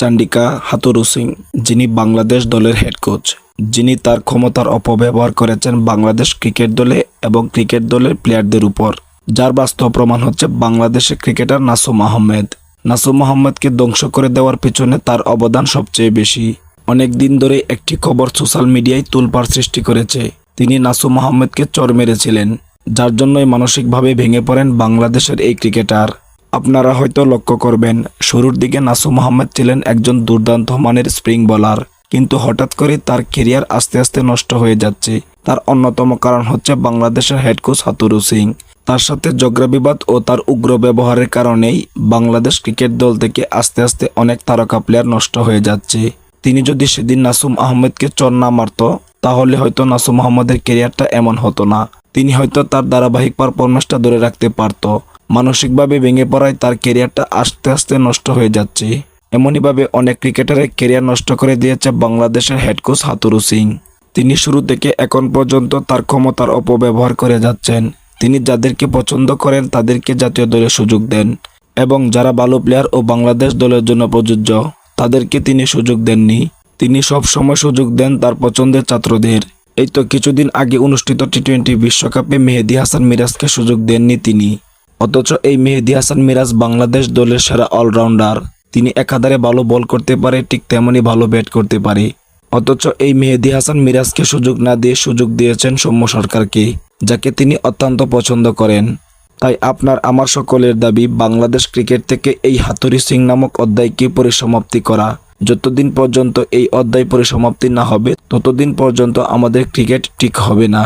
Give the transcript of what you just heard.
চান্ডিকা হাতুরু সিং, যিনি বাংলাদেশ দলের head coach যিনি তার ক্ষমতার অপব্যবহার করেছেন বাংলাদেশ ক্রিকেট দলে এবং ক্রিকেট দলের প্লেয়ারদের উপর। যার বাস্তব প্রমাণ হচ্ছে বাংলাদেশের ক্রিকেটার নাসুম আহমেদ। নাসুম আহমেদকে ধ্বংস করে দেওয়ার পিছনে তার অবদান সবচেয়ে বেশি। অনেক দিন ধরে একটি খবর সোশ্যাল মিডিয়ায় তুলপার সৃষ্টি করেছে। তিনি নাসুম আহমেদকে চর মেরেছিলেন, যার জন্যই মানসিকভাবে ভেঙে পড়েন বাংলাদেশের এই ক্রিকেটার। আপনারা হয়তো লক্ষ্য করবেন, শুরুর দিকে নাসুম আহমেদ ছিলেন একজন দুর্দান্ত মানের স্প্রিং বোলার। কিন্তু হঠাৎ করে তার কেরিয়ার আস্তে আস্তে নষ্ট হয়ে যাচ্ছে। তার অন্যতম কারণ হচ্ছে বাংলাদেশের হেড কোচ হাতুরু সিং। তার সাথে জগ্রাবিবাদ ও তার উগ্র ব্যবহারের কারণেই বাংলাদেশ ক্রিকেট দল থেকে আস্তে আস্তে অনেক তারকা প্লেয়ার নষ্ট হয়ে যাচ্ছে। তিনি যদি সেদিন নাসুম আহমেদকে চর না মারত, তাহলে হয়তো নাসুম আহমেদের কেরিয়ারটা এমন হতো না। তিনি হয়তো তার ধারাবাহিক পারফরমেন্সটা ধরে রাখতে পারত। মানসিকভাবে ভেঙে পড়ায় তার কেরিয়ারটা আস্তে আস্তে নষ্ট হয়ে যাচ্ছে। এমনইভাবে অনেক ক্রিকেটারের কেরিয়ার নষ্ট করে দিয়েছে বাংলাদেশের হেড কোচ হাতুরু সিং। তিনি শুরু থেকে এখন পর্যন্ত তার ক্ষমতার অপব্যবহার করে যাচ্ছেন। তিনি যাদেরকে পছন্দ করেন তাদেরকে জাতীয় দলে সুযোগ দেন এবং যারা ভালো প্লেয়ার ও বাংলাদেশ দলের জন্য প্রযোজ্য, তাদেরকে তিনি সুযোগ দেননি। তিনি সব সময় সুযোগ দেন তার পছন্দের ছাত্রদের। এই তো কিছুদিন আগে অনুষ্ঠিত টি টোয়েন্টি বিশ্বকাপে মেহেদি হাসান মিরাজকে সুযোগ দেননি তিনি। অথচ এই মেহেদি হাসান মিরাজ বাংলাদেশ দলের সেরা অলরাউন্ডার। তিনি একাধারে ভালো বল করতে পারে, ঠিক তেমনই ভালো ব্যাট করতে পারে। অথচ এই মেহেদি হাসান মিরাজকে সুযোগ না দিয়ে সুযোগ দিয়েছেন সৌম্য সরকারকে, যাকে তিনি অত্যন্ত পছন্দ করেন। তাই আপনার, আমার সকলের দাবি, বাংলাদেশ ক্রিকেট থেকে এই হাতুরি সিং নামক অধ্যায়কে পরিসমাপ্তি করা। যতদিন পর্যন্ত এই অধ্যায় পরিসমাপ্তি না হবে, ততদিন পর্যন্ত আমাদের ক্রিকেট ঠিক হবে না।